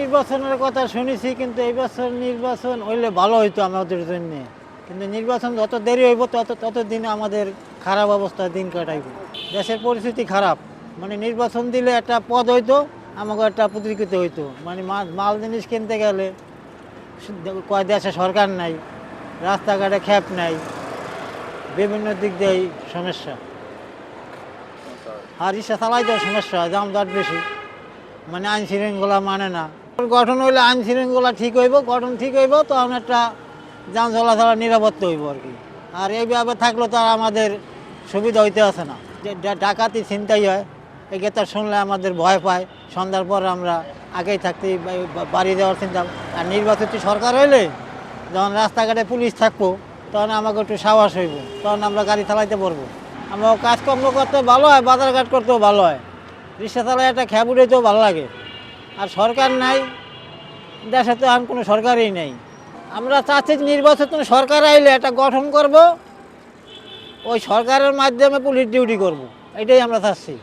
নির্বাচনের কথা শুনেছি, কিন্তু এই বছর নির্বাচন হইলে ভালো হইতো আমাদের জন্য। কিন্তু নির্বাচন যত দেরি হইব, তত তত দিন আমাদের খারাপ অবস্থা দিন কাটাইব। দেশের পরিস্থিতি খারাপ। মানে নির্বাচন দিলে একটা পদ হইতো, আমাকে একটা প্রতিকৃত হইতো। মানে মাল জিনিস কিনতে গেলে কয় দেশে সরকার নাই, রাস্তাঘাটে খ্যাপ নাই, বিভিন্ন দিক দিয়ে সমস্যা। আর ইচ্ছা চালাই চালাইতেও সমস্যা দাম দর বেশি। মানে আইন শৃঙ্খলা মানে না। গঠন হইলে আইন শৃঙ্খলা ঠিক হইব, গঠন ঠিক হইব তখন একটা যান চলাচল নিরাপত্তা হইব আর কি। আর এইভাবে থাকলে তো আর আমাদের সুবিধা হইতে আছে না। যে ডাকাতি চিন্তাই হয় এই কথা শুনলে আমাদের ভয় পায়। সন্ধ্যার পর আমরা আগেই থাকতে বাড়ি যাওয়ার চিন্তা আর নির্বাচিত সরকার হইলে যখন রাস্তাঘাটে পুলিশ থাকব, তখন আমাকে একটু সাহস হইব, তখন আমরা গাড়ি চালাইতে পারব। আমরা কাজকর্ম করতে ভালো হয়, বাজারঘাট করতেও ভালো হয়। রিক্সা চালায় একটা খ্যাপ তো ভালো লাগে। আর সরকার নাই, দেশে তো এখন কোনো সরকারই নেই। আমরা চাচ্ছি নির্বাচিত সরকার আইলে একটা গঠন করব, ওই সরকারের মাধ্যমে পুলিশ ডিউটি করব, এটাই আমরা চাচ্ছি।